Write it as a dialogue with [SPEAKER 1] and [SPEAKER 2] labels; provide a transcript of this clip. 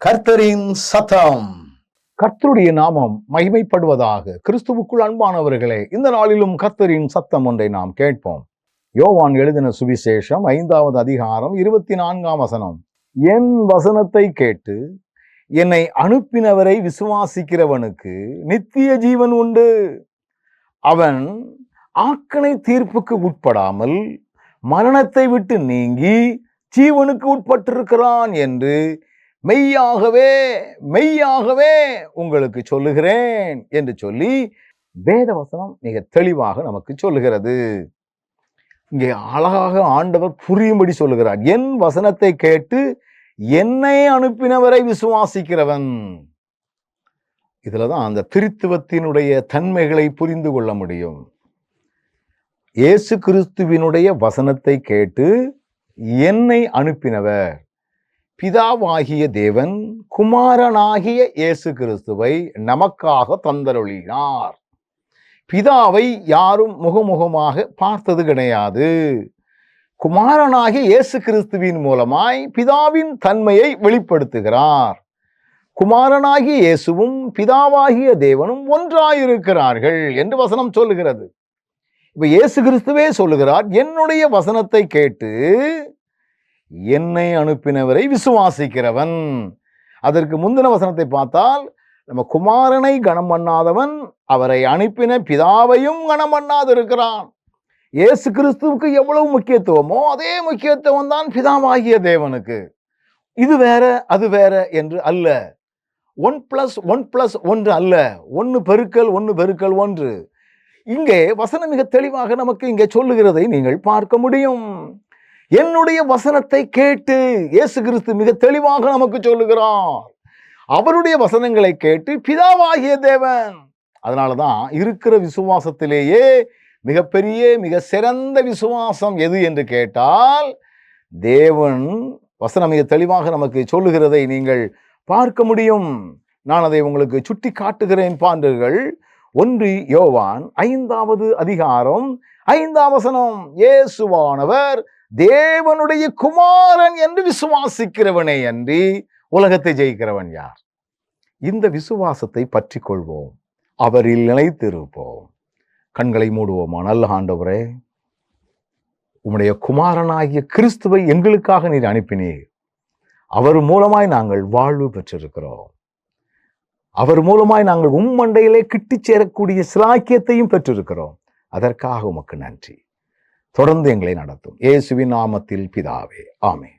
[SPEAKER 1] கர்த்தரின் சத்தம். கர்த்தருடைய நாமம் மகிமைப்படுவதாக. கிறிஸ்துவுக்குள் அன்பானவர்களே இந்த நாளிலும் கர்த்தரின் சத்தம் ஒன்றை நாம் கேட்போம். யோவான் எழுதின சுவிசேஷம் ஐந்தாவது அதிகாரம் இருபத்தி நான்காம் வசனம். என் வசனத்தை கேட்டு என்னை அனுப்பினவரை விசுவாசிக்கிறவனுக்கு நித்திய ஜீவன் உண்டு. அவன் ஆக்கனை தீர்ப்புக்கு உட்படாமல் மரணத்தை விட்டு நீங்கி ஜீவனுக்கு உட்பட்டிருக்கிறான் என்று மெய்யாகவே மெய்யாகவே உங்களுக்கு சொல்லுகிறேன் என்று சொல்லி வேதவசனம் மிக தெளிவாக நமக்கு சொல்லுகிறது. இங்கே அழகாக ஆண்டவர் புரியும்படி சொல்லுகிறார். என் வசனத்தை கேட்டு என்னை அனுப்பினவரை விசுவாசிக்கிறவன். இதில் தான் அந்த திருத்துவத்தினுடைய தன்மைகளை புரிந்து கொள்ள முடியும். இயேசு கிறிஸ்துவினுடைய வசனத்தை கேட்டு என்னை அனுப்பினவர். பிதாவாகிய தேவன் குமாரனாகிய இயேசு கிறிஸ்துவை நமக்காக தந்தருளினார். பிதாவை யாரும் முகமுகமாக பார்த்தது கிடையாது. குமாரனாகிய இயேசு கிறிஸ்துவின் மூலமாய் பிதாவின் தன்மையை வெளிப்படுத்துகிறார். குமாரனாகிய இயேசுவும் பிதாவாகிய தேவனும் ஒன்றாயிருக்கிறார்கள் என்று வசனம் சொல்லுகிறது. இப்போ இயேசு கிறிஸ்துவே சொல்லுகிறார் என்னுடைய வசனத்தை கேட்டு என்னை அனுப்பினவரை விசுவாசிக்கிறவன். அதற்கு முந்தின வசனத்தை பார்த்தால் நம்ம குமாரனை கனம் பண்ணாதவன் அவரை அனுப்பின பிதாவையும் கனம் பண்ணாதிருக்கிறான். இயேசு கிறிஸ்துவுக்கு எவ்வளவு முக்கியத்துவமோ அதே முக்கியத்துவம் தான் பிதாவாகிய தேவனுக்கு. இது வேற அது வேற என்று அல்ல. ஒன் பிளஸ் ஒன் பிளஸ் ஒன்று அல்ல. ஒன்று பெருக்கல் ஒன்று பெருக்கல் ஒன்று. இங்கே வசனம் மிக தெளிவாக நமக்கு இங்கே சொல்லுகிறதை நீங்கள் பார்க்க முடியும். என்னுடைய வசனத்தை கேட்டு இயேசு கிறிஸ்து மிக தெளிவாக நமக்கு சொல்லுகிறார். அவருடைய வசனங்களை கேட்டு பிதாவாகிய தேவன். அதனால தான் இருக்கிற விசுவாசத்திலேயே மிகப்பெரிய மிக சிறந்த விசுவாசம் எது என்று கேட்டால் தேவன் வசனம் மிக தெளிவாக நமக்கு சொல்லுகிறதை நீங்கள் பார்க்க முடியும். நான் அதை உங்களுக்கு சுட்டி காட்டுகிறேன் பாண்டர்கள். ஒன்று யோவான் ஐந்தாவது அதிகாரம் ஐந்தாம் வசனம். இயேசுவானவர் தேவனுடைய குமாரன் என்று விசுவாசிக்கிறவனே அன்றி உலகத்தை ஜெயிக்கிறவன் யார்? இந்த விசுவாசத்தை பற்றி கொள்வோம் அவரில் நிலைத்திருப்போம். கண்களை மூடுவோமா. நல்ல ஆண்டவரே உம்முடைய குமாரனாகிய கிறிஸ்துவை எங்களுக்காக நீர் அனுப்பினீர். அவர் மூலமாய் நாங்கள் வாழ்வு பெற்றிருக்கிறோம். அவர் மூலமாய் நாங்கள் உம்மண்டையிலே கிட்டி சேரக்கூடிய சிலாக்கியத்தையும் பெற்றிருக்கிறோம். அதற்காக உமக்கு நன்றி. தொடர்ந்து எங்களை நடத்தும். இயேசுவின் நாமத்தில் பிதாவே. ஆமே